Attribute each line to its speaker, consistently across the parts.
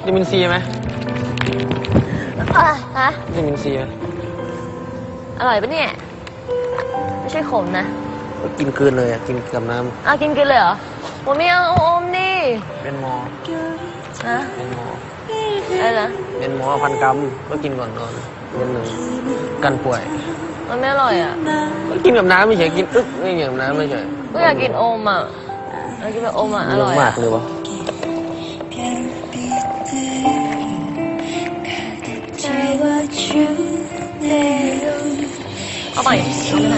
Speaker 1: วิตามินซีไหม
Speaker 2: อะฮะ
Speaker 1: วิตามินซีไหม
Speaker 2: อร่อยปะเนี่ย ไม่ใช่ขมนะ
Speaker 1: ก็กินคืนเลยอะกินกับน้
Speaker 2: เอากินกินเลยเหรอผมไม่เอาอมดิำ
Speaker 1: เป็นหมอ
Speaker 2: นะ
Speaker 1: เป็นหมอ
Speaker 2: อะไรนะ
Speaker 1: เป็นหมอพันกรัมก็กินก่อนนอนเดือนหนึ่งกันป่วย
Speaker 2: มันไม่อร่อยอะ
Speaker 1: ก็กินกับน้ำไม่ใช่กินอึ๊กไม่กินกับน้ำไม่ใช่
Speaker 2: ก็อยากกินอมอะอยากกินแบบอมอะอร่อย
Speaker 1: มา
Speaker 2: อะ
Speaker 1: กเลยวะ
Speaker 2: อาไปเอาไปไหน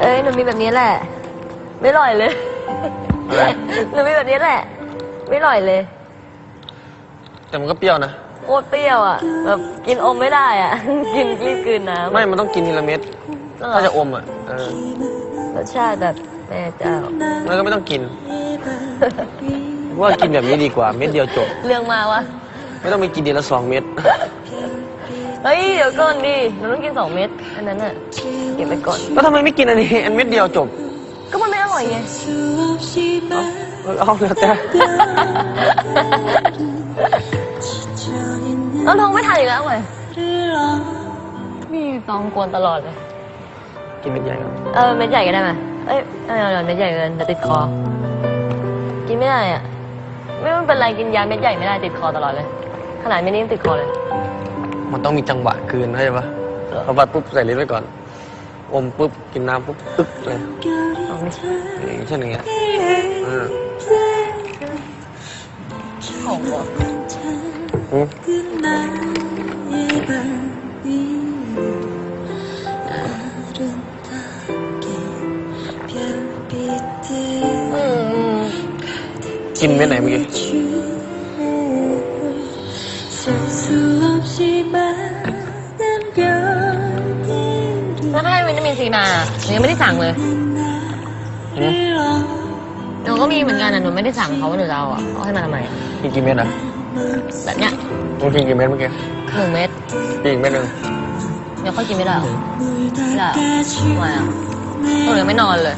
Speaker 2: เอ้ยหนูมีแบบนี้แหละ ไม่อร่อยเลย
Speaker 1: อะไร
Speaker 2: หนูมีแบบนี้แหละ ไม่อร่อยเลย
Speaker 1: แต่มันก็เปรี้ยวนะ
Speaker 2: โคตรเปรี้ยวอะ แบบกินอมไม่ได้อะ กินรีบกลืนน้ำ
Speaker 1: ไม่ มันต้องกินทีละเม็ด
Speaker 2: เหรอ
Speaker 1: ถ้าจะอมอะเออ
Speaker 2: รสชาติแบบแม่เจ้า
Speaker 1: แล้วก็ไม่ต้องกิน ว่ากินแบบนี้ดีกว่าเม็ดเดียวจบ
Speaker 2: เรื่องมาวะ
Speaker 1: ไม่ต้องไปกินทีละสองเม็ด
Speaker 2: เฮ้ย เดี๋ยวก่อนดิหนูต้องกินสองเม็ดอันนั้นอะเก็บไปก่อน
Speaker 1: แล้วทำไมไม่กินอันนี้ อันเม็ดเดียวจบ
Speaker 2: ก็มันไม่อร่อยไง
Speaker 1: เอาเอาแล้วแต่
Speaker 2: แล้วท้องไม่ทานอีกแล้วไงมีตองกวนตลอดเลย
Speaker 1: กินเม็ดใหญ่ก่อน
Speaker 2: เออเม็ดใหญ่ก็ได้ไหมเอ้ยเออเดี๋ยวเม็ดใหญ่เกินเดี๋ยวติดคอ กินไม่ได้อะ ไม่รู้เป็นไรกินยาเม็ดใหญ่ไม่ได้ติดคอตลอดเลย ขนาดเม็ดนี้ยังติดคอเลย
Speaker 1: มันต้องมีจังหวะคืนเข้าใจปะเอาบัดปุ๊บใส่ลิ้นไว้ก่อน อมปุ๊บกินน้ำปุ๊บตึ๊กเลย
Speaker 2: เอาไม่ใช่
Speaker 1: อย่างเช่นอย่างเงี้ยเออ
Speaker 2: ของเห
Speaker 1: กินเม็ดไหนเมื่อกี้
Speaker 2: แล้วถ้าให้วิตามินซีมาหนูยังไม่ได้สั่งเลย
Speaker 1: อืม
Speaker 2: หนูก็มีเหมือนกันนะหนูไม่ได้สั่งเขาว่าหนูจะเอาอะเอาให้มาทำไมอะ
Speaker 1: กินกี่เม็ดอะ
Speaker 2: แบบเนี้ย
Speaker 1: มึงกินกี่เม็ดเมื่อกี้
Speaker 2: หนึ่งเม็ด
Speaker 1: กินอีกเม็ดหนึ่ง
Speaker 2: เดี๋ยวค่อยกินไม่ได้หรอไม่ได้หรอทำไมอะหนูยังไม่นอนเลย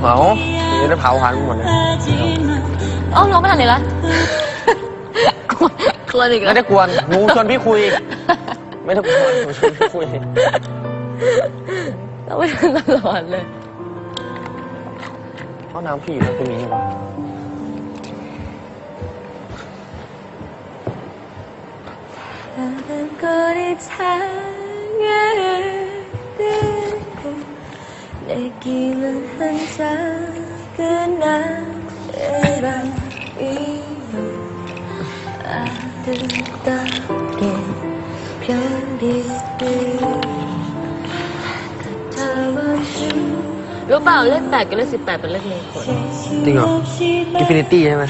Speaker 1: เหมาอย่าง นี้ได้เผาหันหมดเลย
Speaker 2: เอ้าน้องไม่ทันเลยละกลัวกลัวอีก
Speaker 1: ไม่
Speaker 2: แล้ว
Speaker 1: ได้กวนหนูชวนพี่คุย ไม่ได้กวนหนูชวนพี่คุย
Speaker 2: เราไม่ทันตลอดเลย
Speaker 1: ห้องน้ำพี่อยู่แล้วคุณมีอยู่ปะ
Speaker 2: รู้เปล่าเลขแปดกับเลขสิบแปดเป็นเลขมงคล
Speaker 1: จริงเหรออินฟินิตี้ใช่ไหม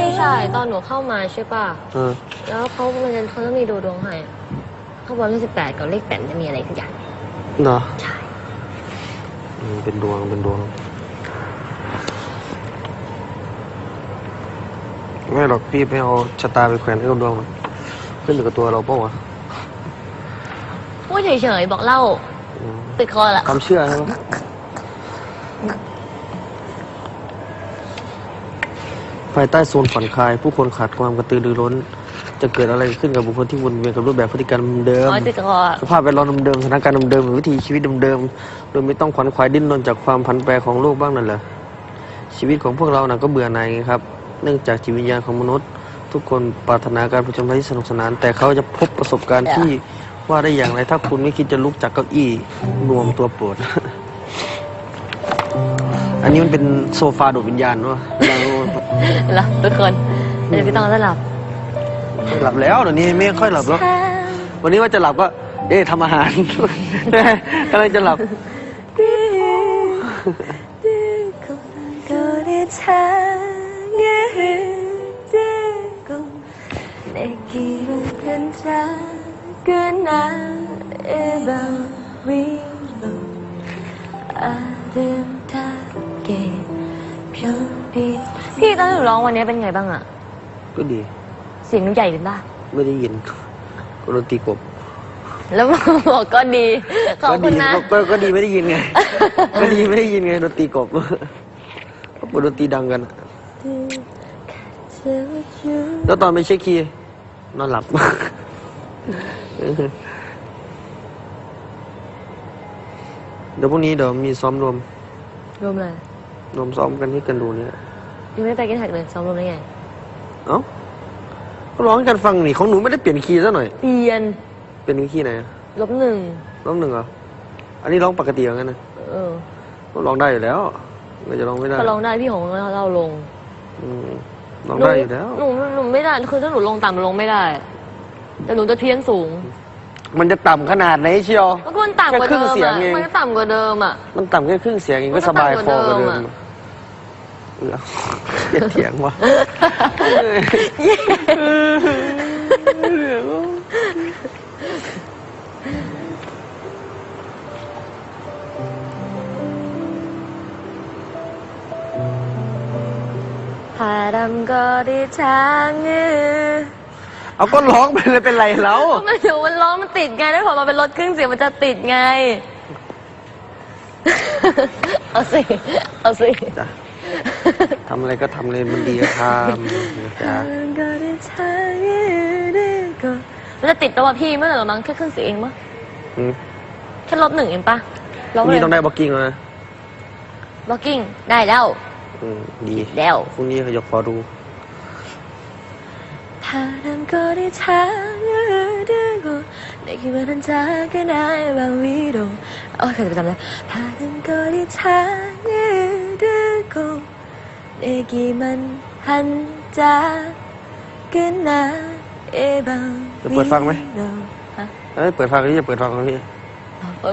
Speaker 2: ไม่ใช่ตอนหนูเข้ามาใช่ป่ะ
Speaker 1: เออ
Speaker 2: แล้วเขามันจะเขาต้องมีดูดวงให้อะเขาบอกเลขสิบแปดกับเลขแปดจะมีอะไรสักอย่าง
Speaker 1: เหรอ
Speaker 2: ใช่
Speaker 1: อืมเป็นดวงเป็นดวง ไม่หรอกพี่ไม่เอาชะตาไปแขวนให้กับดวงหรอกขึ้นอยู่กับตัวเราเปล่าวะ
Speaker 2: พูดเฉยๆบอกเล่า
Speaker 1: อืม
Speaker 2: ติดคอละ
Speaker 1: ความเชื่อใช่ไหมภายใต้โซนผ่อนคลาย ผู้คนขาดความกระตือรือร้น จะเกิดอะไรขึ้นกับบุคคลที่วนเวียนกับรูปแบบพฤติกรรมเดิม
Speaker 2: อ๋อติดคออะ
Speaker 1: สภาพแวดล้อมเดิมๆสถานการณ์เดิมๆหรือวิถีชีวิตเดิมๆ โดยไม่ต้องขวนขวายดิ้นรนจากความผันแปรของโลกบ้างนั่นเหรอชีวิตของพวกเราน่ะก็เบื่อหน่ายไงครับ เนื่องจากจิตวิญญาณของมนุษย์ ทุกคนปรารถนาการผจญภัยที่สนุกสนาน แต่เขาจะพบประสบการณ์ที่ว่าได้อย่างไร ถ้าคุณไม่คิดจะลุกจากเก้าอี้รวมตัวโปรด อันนี้มันเป็นโซฟาดูดวิญญาณวะเรา
Speaker 2: เหรอทุกคนเดี๋ยวพี่ต้องจะหลับ
Speaker 1: หลับแล้วเดี๋ยวนี้ไม่ค่อยหลับแล้ว วันนี้ว่าจะหลับก็ เอ๊ะทำอาหารกำลังจะหลับ
Speaker 2: พี่ตอนหนูร้องวันนี้เป็นไงบ้างอะ
Speaker 1: ก็ดี
Speaker 2: เสียงหนูใหญ่เป็นป่ะ
Speaker 1: ไม่ได้ยินก็ดนตรีกบ
Speaker 2: แล้วบอกก็ดี ขอบคุณนะ
Speaker 1: ก็ดีก็ก็ดีไม่ได้ยินไง ก็ดีไม่ได้ยินไงดนตรีกบก็เปิดดนตรีดังกันอะ แล้วตอนไปเช็คคีย์นอนหลับ เดี๋ยวพรุ่งนี้เดี๋ยวมีซ้อมรวม
Speaker 2: รวมเลย
Speaker 1: รวมซ้อมกันที่กันดูเนี่ย
Speaker 2: ยังไม่ได้ไปกินแท็กเลยซ้อมรวมได้ไง
Speaker 1: เอ้าก็ร้องให้กันฟังนี่ของหนูไม่ได้เปลี่ยนคีย์ซะหน่อย
Speaker 2: เปลี่ยน
Speaker 1: เปลี่ยนคีย์ไหนอะ
Speaker 2: ลบหนึ่ง
Speaker 1: ร้องหนึ่งเหรอ อันนี้ร้องปกติอย่างนั้นนะ
Speaker 2: เออ
Speaker 1: ก็ร้องได้อยู่แล้วไม่จะร้องไม่ได้
Speaker 2: ก็ลองได้พี่ของเราลง
Speaker 1: อืมร้องได้อยู่แล้ว
Speaker 2: หนูหนูหนูไม่ได้คือถ้าหนูลงต่ำหนูลงไม่ได้ แต่หนูจะเพี้ยนสูง
Speaker 1: มันจะต่ำขนาดไหนเชียว
Speaker 2: แล้วก็มันต่ำกว่า
Speaker 1: แค่ครึ่
Speaker 2: เดิ
Speaker 1: ง
Speaker 2: ม
Speaker 1: เสียง
Speaker 2: อะ
Speaker 1: เอง
Speaker 2: มันก็ต่ำกว่าเดิมอะ
Speaker 1: มันต่ำแค่ครึ่งเสียงเอง
Speaker 2: มั
Speaker 1: ก็
Speaker 2: นก็
Speaker 1: สบายคอกว่า
Speaker 2: ต่ำกว่าเดิ
Speaker 1: เดิ
Speaker 2: ม
Speaker 1: ม
Speaker 2: อะ
Speaker 1: เออเกลียดเถียงว่ะ
Speaker 2: พาดำก็ได้ทางเงือ
Speaker 1: เอาก็ร้องไปเลยเป็นไรแล้ว
Speaker 2: มันเดี๋ยวมันร้องมันติดไงแล้วพอมาเป็นรถเครื่องเสียงมันจะติดไง เอาสิ เอาสิ
Speaker 1: จ้ะทำอะไรก็ทำเลยมันดีก็ทำนะจ๊ะ
Speaker 2: ก็ได้ทางเงือก็มันจะติดตัวพี่เมื่อไหร่หรอมั้งแค่เครื่องเสียงเองมั้ง
Speaker 1: อืม
Speaker 2: แค่ลบหนึ่งเองปะ
Speaker 1: พรุ่งนี้ต้องได้บ็อกกิ้งแล้วนะ
Speaker 2: บล็อกกิ้งได้แล้ว
Speaker 1: อืม ดี
Speaker 2: แล้ว
Speaker 1: พรุ่งนี้เขายกขอดู
Speaker 2: ผ่านก้นก็ได้ทางเดินก็ในกี่วันนั้นจะก็นายบางวิดงโอ้ยเคย
Speaker 1: จะไป
Speaker 2: จำแล้วผ่านก้นก็ได้
Speaker 1: ทางเดินก็ในกี่มั
Speaker 2: นหันจะ
Speaker 1: ก็นายบางจะเปิดฟังไหมเอ้ยเปิดฟังนี่จะ
Speaker 2: เปิดฟังพี่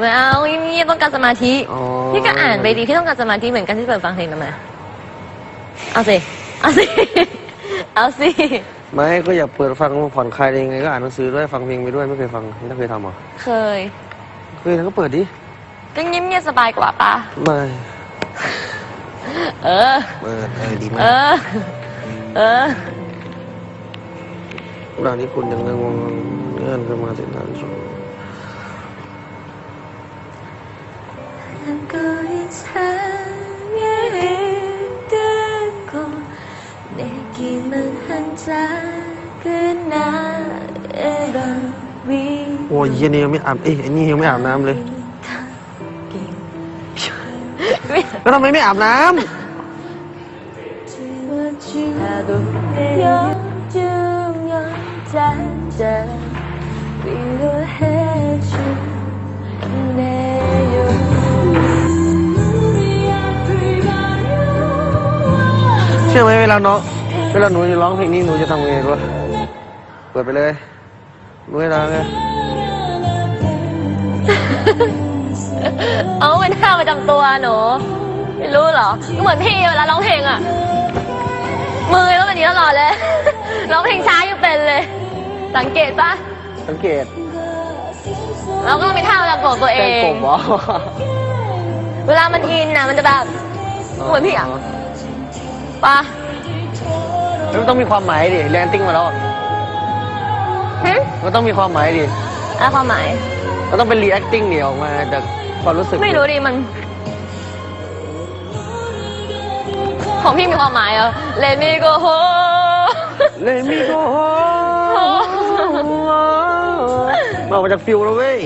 Speaker 2: ไม่เอาเงียบๆต้องการสมาธิพี่ก็อ่านไปดีพี่ต้องการสมาธิเหมือนกันที่เปิดฟังเพลงทำไม เอาสิ เอาสิ เอาสิ
Speaker 1: ไม่ก็อยากเปิดฟังผ่อนคลายเองไงก็อ่านหนังสือด้วยฟังเพลงไปด้วยไม่เคยฟังไม่เคยทำหรอ
Speaker 2: เคย
Speaker 1: เคยแล้วก็เปิดดิ
Speaker 2: ก็เงียบเงียสบายกว่าปะ
Speaker 1: ไม่
Speaker 2: เออ
Speaker 1: เปิดเออดีมาก
Speaker 2: เออเออ
Speaker 1: ร้นนี้คุณยังงงเงื่อนกันมาถึงร้าน
Speaker 2: สุด and go it's high
Speaker 1: โอ้ยย็นนี้ยังไม่อาบเอ้ยไอ้นี่ยังไม่อาบน้ำเลย แล้วทำไมไม่อาบน้ำเชื่อไหมเวลาน้อง เวลาหนูจะร้องเพลงนี้หนูจะทำไงรู้ปะเปิดไปเลยหนูเวลาไง
Speaker 2: เอาเป็นท่าประจำตัวหนูไม่รู้เหรอก็เหมือนพี่เวลาร้องเพลงอะมือต้องเป็นอย่างนี้ตลอดเลย ร้องเพลงช้าอยู่เป็นเลย สังเกตปะ
Speaker 1: สังเกต
Speaker 2: เราก็ต้องมีท่าประจำตัวตัวเอ
Speaker 1: แกง
Speaker 2: ง
Speaker 1: กบเหรอ
Speaker 2: เวลามันอินอะมันจะแบบเหมือนพี่อะปะ
Speaker 1: มันต้องมีความหมายดิแลนติ้งมาแล้ว
Speaker 2: หึ
Speaker 1: มันต้องมีความหมายดิ
Speaker 2: อะไรความหมาย
Speaker 1: มันต้องเป็น reacting เดี่ยวออกมาจากความรู้สึก
Speaker 2: ไม่รู้ดิมัน ของพี่มีความหมายเหรอเลมี่โกโฮ
Speaker 1: เลยมีโกมามาจากฟิลแล้วเว้ย